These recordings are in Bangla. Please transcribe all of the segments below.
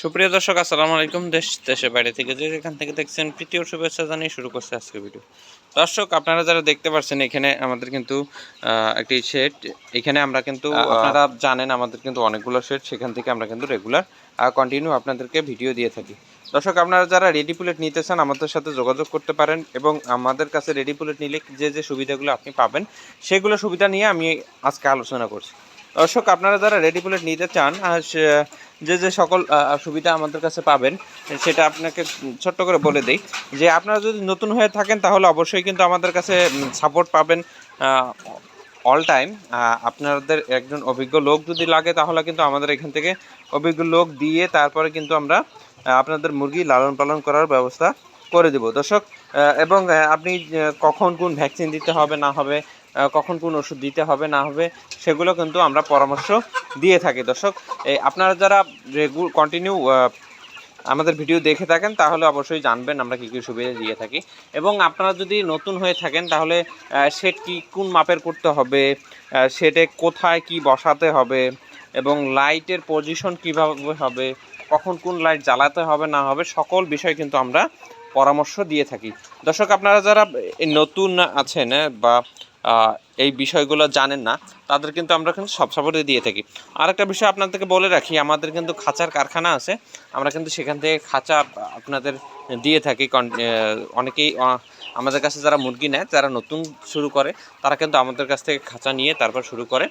সুপ্রিয় দর্শক আসসালামু আলাইকুম। দেশ দেশের বাইরে থেকে যে যেখান থেকে দেখছেন প্রীতি ও শুভেচ্ছা জানিয়ে শুরু করছে আজকে ভিডিও দর্শক আপনারা যারা দেখতে পাচ্ছেন এখানে আমাদের কিন্তু একটি সেট এখানে আমরা কিন্তু আপনারা জানেন আমাদের কিন্তু অনেকগুলো সেট সেখান থেকে আমরা কিন্তু রেগুলার কন্টিনিউ আপনাদেরকে ভিডিও দিয়ে থাকি। দর্শক আপনারা যারা রেডি পুলেট নিতে চান আমাদের সাথে যোগাযোগ করতে পারেন এবং আমাদের কাছে রেডি পুলেট নিলে যে যে সুবিধাগুলো আপনি পাবেন সেগুলো সুবিধা নিয়ে আমি আজকে আলোচনা করছি। দর্শক, আপনারা যারা রেডি পুলেট নিতে চান যে যে সকল সুবিধা আমাদের কাছে পাবেন, সেটা আপনাকে ছোট্ট করে বলে দিই যে, আপনারা যদি নতুন হয়ে থাকেন, তাহলে অবশ্যই কিন্তু আমাদের কাছে সাপোর্ট পাবেন অল টাইম আপনাদের একজন অভিজ্ঞ লোক যদি লাগে, তাহলে কিন্তু আমাদের এখান থেকে অভিজ্ঞ লোক দিয়ে তারপরে কিন্তু আমরা আপনাদের মুরগি লালন পালন করার ব্যবস্থা করে দেব। দর্শক এবং আপনি কখন কোন ভ্যাকসিন দিতে হবে, না হবে কখন কোন ওষুধ দিতে হবে, না হবে, সেগুলো কিন্তু আমরা পরামর্শ দিয়ে থাকি। দর্শক, এই আপনারা যারা রেগু কন্টিনিউ আমাদের ভিডিও দেখে থাকেন, তাহলে অবশ্যই জানবেন আমরা কী কী সুবিধা দিয়ে থাকি। এবং আপনারা যদি নতুন হয়ে থাকেন, তাহলে সেট কি কোন মাপের করতে হবে সেটে কোথায় কি বসাতে হবে, এবং লাইটের পজিশন কীভাবে হবে, কখন কোন লাইট জ্বালাতে হবে, না হবে, সকল বিষয় কিন্তু আমরা পরামর্শ দিয়ে থাকি। দর্শক, আপনারা যারা নতুন আছেন, বা এই বিষয়গুলো জানেন না, তাদের কিন্তু আমরা কিন্তু সব সাপোর্টে দিয়ে থাকি। আরেকটা বিষয় আপনাদেরকে বলে রাখি, আমাদের কিন্তু খাঁচার কারখানা আছে, আমরা কিন্তু সেখান থেকে খাঁচা আপনাদের দিয়ে থাকি। অনেকেই আমাদের কাছে যারা মুরগি নেয়, যারা নতুন শুরু করে, তারা কিন্তু আমাদের কাছ থেকে খাঁচা নিয়ে তারপর শুরু করে।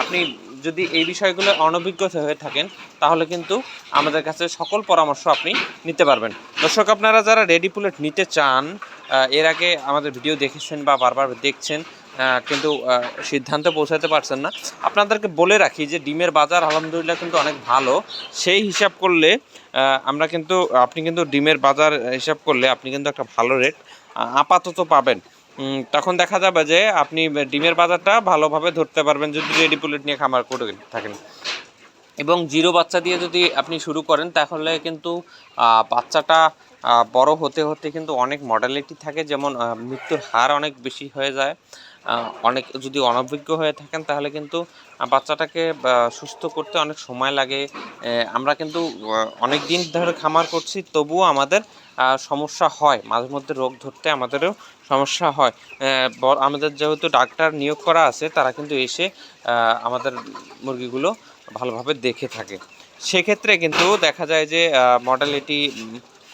আপনি যদি এই বিষয়গুলো অনভিজ্ঞ হয়ে থাকেন, তাহলে কিন্তু আমাদের কাছে সকল পরামর্শ আপনি নিতে পারবেন। দর্শক, আপনারা যারা রেডি পুলেট নিতে চান এর আগে আমাদের ভিডিও দেখেছেন বা বারবার দেখছেন কিন্তু সিদ্ধান্তে পৌঁছাতে পারছেন না, আপনাদেরকে বলে রাখি যে ডিমের বাজার আলহামদুলিল্লাহ কিন্তু অনেক ভালো। সেই হিসাব করলে আমরা কিন্তু, আপনি কিন্তু ডিমের বাজার হিসাব করলে আপনি কিন্তু একটা ভালো রেট আপাতত পাবেন। তখন দেখা যাবে যে আপনি ডিমের বাজারটা ভালোভাবে ধরতে পারবেন যদি রেডি পুলেট নিয়ে খামার করে থাকেন। এবং জিরো বাচ্চা দিয়ে যদি আপনি শুরু করেন, তাহলে কিন্তু বাচ্চাটা বড় হতে হতে কিন্তু অনেক মডালিটি থাকে। যেমন মৃত্যুর হার অনেক বেশি হয়ে যায়। অনেক যদি অনভিজ্ঞ হয়ে থাকেন, তাহলে কিন্তু বাচ্চাটাকে সুস্থ করতে অনেক সময় লাগে। আমরা কিন্তু অনেক দিন ধরে খামার করছি, তবুও আমাদের সমস্যা হয়। মাঝে মধ্যে রোগ ধরতে আমাদেরও সমস্যা হয়। আমাদের যেহেতু ডাক্তার নিয়োগ করা আছে, তারা কিন্তু এসে আমাদের মুরগিগুলো ভালোভাবে দেখে থাকে। সেক্ষেত্রে কিন্তু দেখা যায় যে মডালিটি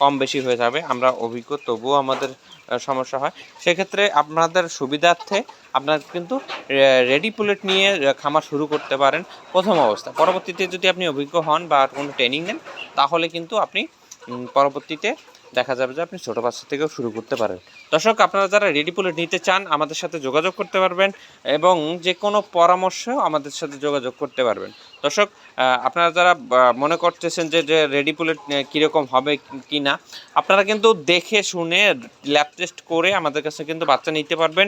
কম বেশি হয়ে যাবে, আমরা অভিজ্ঞ, তবুও আমাদের সমস্যা হয়। সেক্ষেত্রে আপনাদের সুবিধার্থে আপনার কিন্তু রেডি পুলেট নিয়ে খামার শুরু করতে পারেন। প্রথম অবস্থা, পরবর্তীতে যদি আপনি অভিজ্ঞ হন বা কোনো ট্রেনিং নেন, তাহলে কিন্তু আপনি পরবর্তীতে দেখা যাবে যে আপনি ছোটো বাচ্চা থেকেও শুরু করতে পারেন। দর্শক, আপনারা যারা রেডি পুলেট নিতে চান, আমাদের সাথে যোগাযোগ করতে পারবেন এবং যে কোনো পরামর্শ আমাদের সাথে যোগাযোগ করতে পারবেন। দর্শক আপনারা যারা মনে করতেছেন যে রেডি পুলেট কীরকম হবে কি না আপনারা কিন্তু দেখে শুনে ল্যাব টেস্ট করে আমাদের কাছে কিন্তু বাচ্চা নিতে পারবেন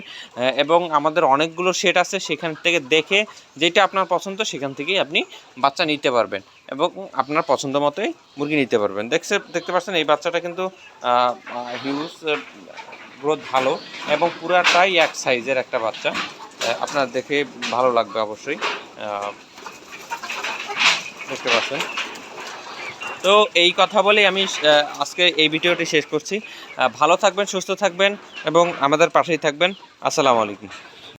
এবং আমাদের অনেকগুলো সেট আছে সেখান থেকে দেখে যেটা আপনার পছন্দ সেখান থেকেই আপনি বাচ্চা নিতে পারবেন এবং আপনার পছন্দ মতোই মুরগি নিতে পারবেন। দেখছে, দেখতে পাচ্ছেন এই বাচ্চাটা কিন্তু হিউজ গ্রোথ ভালো এবং পুরাটাই এক সাইজের একটা বাচ্চা আপনার দেখে ভালো লাগবে অবশ্যই দেখতে পাচ্ছেন তো এই কথা বলেই আমি আজকে এই ভিডিওটি শেষ করছি। ভালো থাকবেন, সুস্থ থাকবেন এবং আমাদের পাশেই থাকবেন। আসসালামু আলাইকুম।